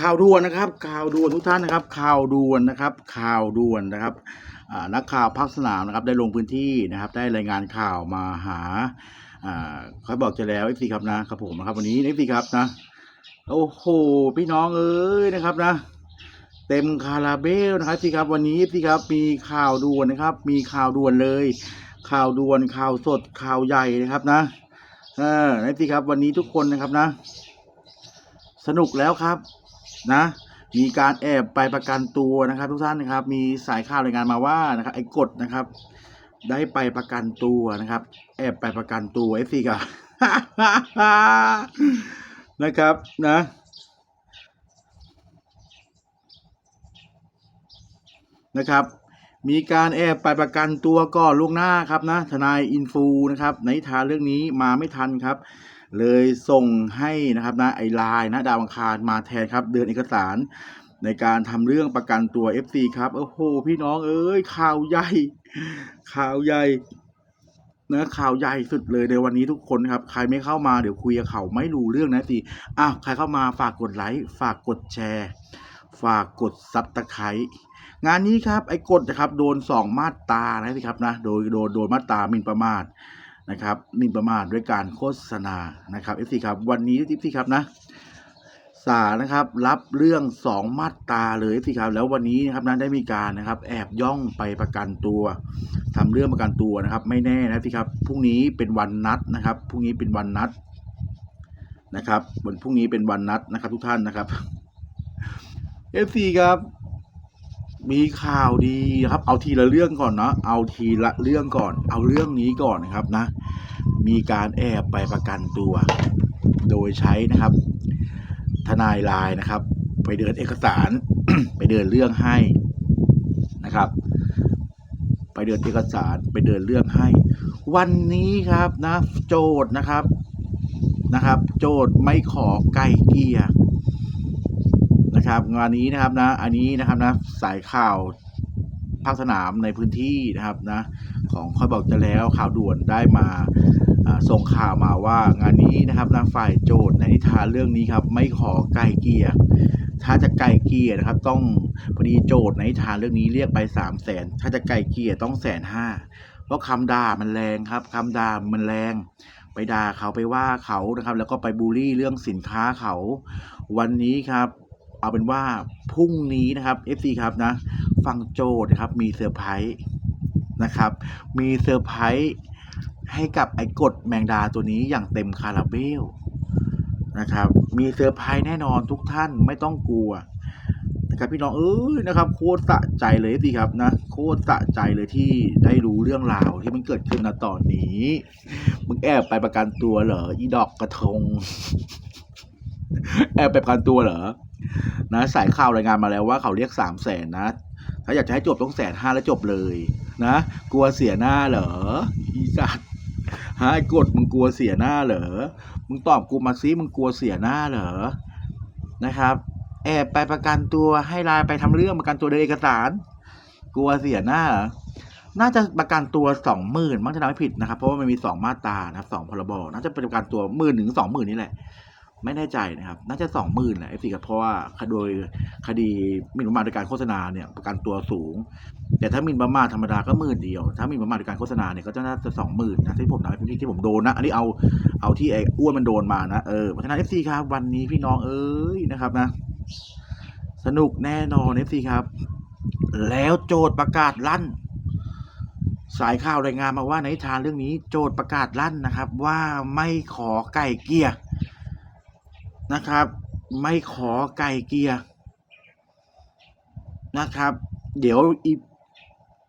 ข่าวด่วนนะครับ ข่าวด่วนทุกท่านนะครับ ข่าวด่วนนะครับ ข่าวด่วนนะครับนักข่าวภาคสนามนะครับได้ลงพื้นที่นะครับ ได้รายงานข่าวมาหาอ่าเขาบอกจะแล้วเอฟซีครับนะครับผมนะครับ วันนี้เอฟซีครับนะโอ้โหพี่น้องเอ้ยนะครับนะ เต็มคาราเบลนะครับสิครับวันนี้สิครับมีข่าวด่วนนะครับ มีข่าวด่วนเลย ข่าวด่วนข่าวสดข่าวใหญ่นะครับนะเออนะสิครับวันนี้ทุกคนนะครับนะ สนุกแล้วครับ นะมีการแอบไปประกันตัวนะครับ ทุกท่านนะครับ มีสายข่าวรายงานมาว่านะครับไอ้กฎนะครับ ได้ไปประกันตัวนะครับ แอบไปประกันตัวเอฟซีกับนะครับนะนะครับ มีการแอบไปประกันตัวก่อนล่วงหน้าครับนะทนายอินฟูนะครับ ในทานเรื่องนี้มาไม่ทันครับ เลยส่งให้นะครับนะไอไลน์นะดาวอังคารมาแทนครับ เดินเอกสารในการทำเรื่องประกันตัว FC ครับโอ้โหพี่น้องเอ้ยข่าวใหญ่ ข่าวใหญ่นะข่าวใหญ่สุดเลยในวันนี้ทุกคนครับ ใครไม่เข้ามาเดี๋ยวคุยกับเขาไม่รู้เรื่องนะสิอ้าวใครเข้ามาฝากกดไลค์ฝากกดแชร์ ฝากกดซับตะไคร้งานนี้ครับไอ้กฎนะครับ โดนสองมาตรานะสิครับนะโดยโดนโดนมาตราหมิ่นประมาท นะครับหมิ่นประมาทด้วยการโฆษณานะครับเอฟซีครับวันนี้เอฟซีครับนะศาลนะครับรับเรื่องสองมาตราเลยสิครับแล้ววันนี้นะครับนะได้มีการนะครับ แอบย่องไปประกันตัวทำเรื่องประกันตัวนะครับ ไม่แน่นะสิครับพรุ่งนี้เป็นวันนัดนะครับพรุ่งนี้เป็นวันนัดนะครับวันพรุ่งนี้เป็นวันนัดนะครับ ทุกท่านนะครับเอฟซีครับ มีข่าวดีครับ เอาทีละเรื่องก่อนเนาะเอาทีละเรื่องก่อน เอาเรื่องนี้ก่อนนะครับนะ มีการแอบไปประกันตัว โดยใช้นะครับ ทนายลน์นะครับ ไปเดินเอกสาร ไปเดินเรื่องให้นะครับ ไปเดินเอกสารไปเดินเรื่องให้ วันนี้ครับนะ โจทย์นะครับนะครับ โจทย์ไม่ขอไกลเกลี่ย นะครับ งานนี้นะครับนะอันนี้นะครับนะสายข่าวภาคสนามในพื้นที่นะครับนะของคอยบอกจะแล้วข่าวด่วนได้มาส่งข่าวมาว่างานนี้นะครับนะฝ่ายโจทย์ในนิทานเรื่องนี้ครับไม่ขอไกลเกลี่ยถ้าจะไกลเกลี่ยนะครับ ต้องพอดีโจทย์ในนิทานเรื่องนี้เรียกไปสามแสนถ้าจะไกลเกลี่ยต้องแสนห้าเพราะคำด่ามันแรงครับคำด่ามันแรง ไปด่าเขาไปว่าเขานะครับ แล้วก็ไปบูลลี่เรื่องสินค้าเขา วันนี้ครับ เอาเป็นว่าพรุ่งนี้นะครับ FC ครับนะ ฟังโจทย์นะครับ มีเซอร์ไพรส์นะครับ มีเซอร์ไพรส์ให้กับไอ้กดแมงดาตัวนี้อย่างเต็มคาราเบลนะครับ มีเซอร์ไพรส์แน่นอนทุกท่านไม่ต้องกลัวนะครับพี่น้องเอ้ยนะครับโคตรสะใจเลยสิครับนะโคตรสะใจเลยที่ได้รู้เรื่องราวที่มันเกิดขึ้นณตอนนี้มึงแอบไปประกันตัวเหรออีดอกกระทง แอบไปประกันตัวเหรอ นะสายข่าวรายงานมาแล้วว่าเขาเรียกสามแสนนะ ถ้าอยากจะให้จบต้องแสนห้าแล้วจบเลยนะ กลัวเสียหน้าเหรออีสัตว์ฮะกดมึงกลัวเสียหน้าเหรอ มึงตอบกูมาซิมึงกลัวเสียหน้าเหรอ นะครับแอบไปประกันตัวให้ลน์ไปทำเรื่องประกันตัวโดยเอกสาร กลัวเสียหน้าเหรอน่าจะประกันตัวสองหมื่นมั้งถ้าจำไม่ผิดนะครับ เพราะว่ามันมีสองมาตรานะครับสองพรบน่าจะเป็นประกันตัวหมื่นถึงสองหมื่นนี่แหละ ไม่แน่ใจนะครับ น่าจะสองหมื่นแหละเอฟซีครับเพราะว่าโดยคดีหมิ่นประมาทโดยการโฆษณาเนี่ยประกันตัวสูง แต่ถ้าหมิ่นประมาทธรรมดาก็หมื่นเดียว ถ้าหมิ่นประมาทโดยการโฆษณาเนี่ยก็จะน่าจะสองหมื่นนะที่ผมนะที่ที่ผมโดนนะ อันนี้เอาเอาที่ไอ้อ้วนมันโดนมานะเออเพราะฉะนั้นเอฟซีครับวันนี้พี่น้องเอ้ยนะครับนะ สนุกแน่นอนเอฟซีครับ แล้วโจทย์ประกาศลั่นสายข่าวรายงานมาว่าในทานเรื่องนี้โจทย์ประกาศลั่นนะครับ ว่าไม่ขอไก่เกลีย นะครับ ไม่ขอไก่เกียนะครับ เดี๋ยวอี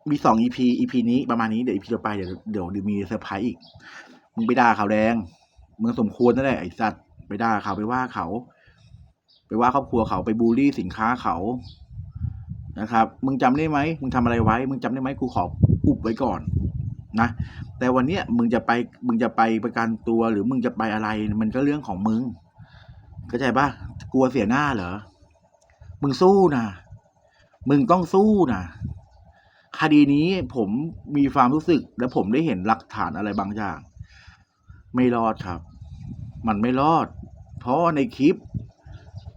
มีสองอีพีอีพีนี้ประมาณนี้เดี๋ยวอีพีต่อไปเดี๋ยวเดี๋ยวเดี๋ยวมีเซอร์ไพรส์อีก มึงไปด่าเขาวแดงมึงสมควรนั่นแหละไอ้สัตว์ไปด่าเขาไปว่าเขา ไปว่าครอบครัวเขาไปบูลลี่สินค้าเขานะครับ มึงจำได้ไหมมึงทำอะไรไว้ มึงจำได้ไหมกูขออุบไว้ก่อนนะ แต่วันเนี้ยมึงจะไปมึงจะไปประกันตัวหรือมึงจะไปอะไร มันก็เรื่องของมึง เข้าใจปะกลัวเสียหน้าเหรอ มึงสู้นะมึงต้องสู้นะคดีนี้ผมมีความรู้สึก และผมได้เห็นหลักฐานอะไรบางอย่าง ไม่รอดครับ มันไม่รอด เพราะในคลิป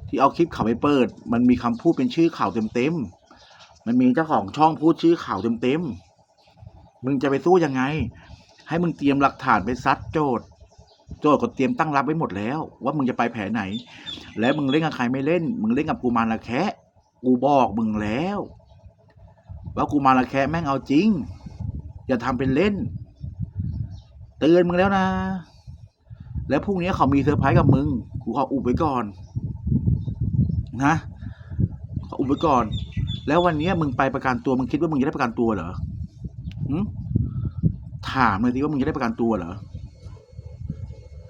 ที่เอาคลิปเขาไปเปิด มันมีคำพูดเป็นชื่อข่าวเต็มๆมันมีเจ้าของช่องพูดชื่อข่าวเต็มๆมึงจะไปสู้ยังไง ให้มึงเตรียมหลักฐานไปซัดโจทย์ โจทย์ก็เตรียมตั้งรับไว้หมดแล้ว ว่ามึงจะไปแผลไหน แล้วมึงเล่นกับใครไม่เล่น มึงเล่นกับกูมาละแคะกูบอกมึงแล้ว ว่ากูมาละแคะแม่งเอาจริง อย่าทำเป็นเล่น เตือนมึงแล้วนะ แล้วพรุ่งนี้เขามีเซอร์ไพรส์กับมึงกูขออุบไว้ก่อนนะขออุบไว้ก่อน แล้ววันนี้มึงไปประกันตัวมึงคิดว่ามึงจะได้ประกันตัวเหรอถามเลยสิว่ามึงจะได้ประกันตัวเหรอ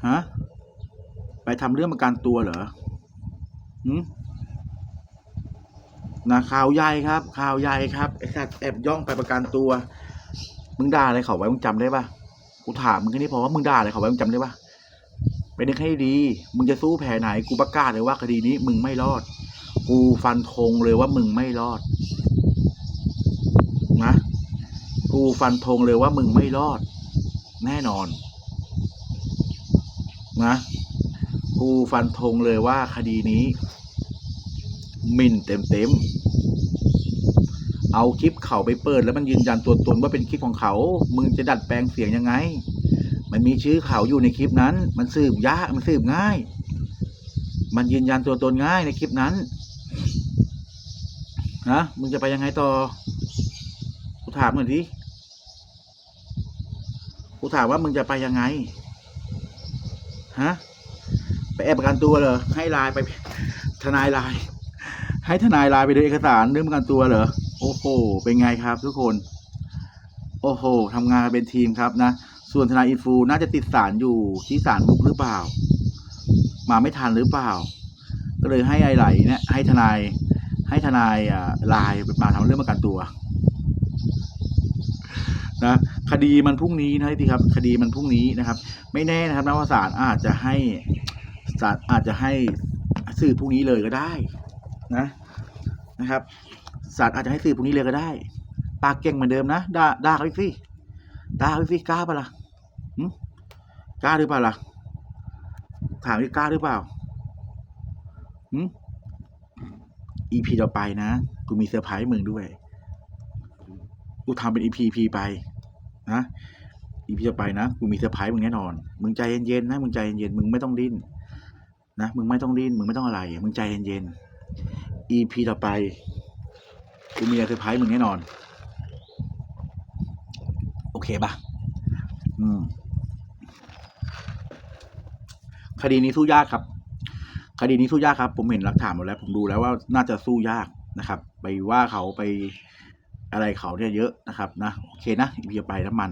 ฮะ ไปทำเรื่องประกันตัวเหรอหึนะข่าวใหญ่ครับ ข่าวใหญ่ครับไอ้สัตว์แอบย่องไปประกันตัว มึงด่าอะไรเขาไว้มึงจำได้ปะกูถามมึงแค่นี้พอว่ามึงด่าอะไรเขาไว้มึงจำได้ปะไปนึกให้ดี มึงจะสู้แผลไหน กูประกาศเลยว่าคดีนี้ มึงไม่รอด กูฟันธงเลยว่ามึงไม่รอด นะ กูฟันธงเลยว่ามึงไม่รอด แน่นอน นะกูฟันธงเลยว่าคดีนี้หมิ่นเต็มเต็มๆเอาคลิปเขาไปเปิด แล้วมันยืนยันตัวตนว่าเป็นคลิปของเขา มึงจะดัดแปลงเสียงยังไง มันมีชื่อเขาอยู่ในคลิปนั้น มันสืบยากมันสืบง่าย มันยืนยันตัวตนง่ายในคลิปนั้นนะมึงจะไปยังไงต่อ กูถามหน่อยดิ กูถามว่ามึงจะไปยังไง ฮะไปแอบประกันตัวเหรอให้ไลน์ไป ทนายไลน์ให้ทนายไลน์ไปดูเอกสารเรื่องประกันตัวเหรอโอ้โหเป็นไงครับ ทุกคน โอ้โหทำงานเป็นทีมครับนะส่วนทนายอินฟูน่าจะติดสารอยู่ที่ศาลมุกหรือเปล่า มาไม่ทันหรือเปล่า ก็เลยให้ไอไหลเนี่ยให้ทนายให้ทนายอ่าไลน์มาทำเรื่องประกันตัว นะคดีมันพรุ่งนี้นะทีครับ คดีมันพรุ่งนี้นะครับ ไม่แน่นะครับนะว่าศาลอาจจะให้ศาลอาจจะให้สื่อพรุ่งนี้เลยก็ได้นะนะครับศาลอาจจะให้สื่อพรุ่งนี้เลยก็ได้ ปากเก่งเหมือนเดิมนะด่าด่าเขาสิด่าเขาสิกล้าปะล่ะกล้าหรือเปล่าล่ะถามว่ากล้าหรือเปล่าหึอีพีต่อไปนะ กูมีเซอร์ไพรส์มึงด้วย กูทำเป็นอีพีพีไปนะอีพีต่อไปนะกูมีเซอร์ไพรส์มึงแน่นอน มึงใจเย็นๆนะมึงใจเย็นๆมึงไม่ต้องดิ้นนะมึงไม่ต้องดิ้นมึงไม่ต้องอะไร มึงใจเย็นๆอีพีต่อไปกูมีเซอร์ไพรส์มึงแน่นอน โอเคปะอืมคดีนี้สู้ยากครับ คดีนี้สู้ยากครับ ผมเห็นหลักฐานหมดแล้ว ผมดูแล้วว่าน่าจะสู้ยากนะครับ ไปว่าเขาไป อะไรเขาเนี่ยเยอะนะครับนะโอเคนะอีพีไปน้ำมัน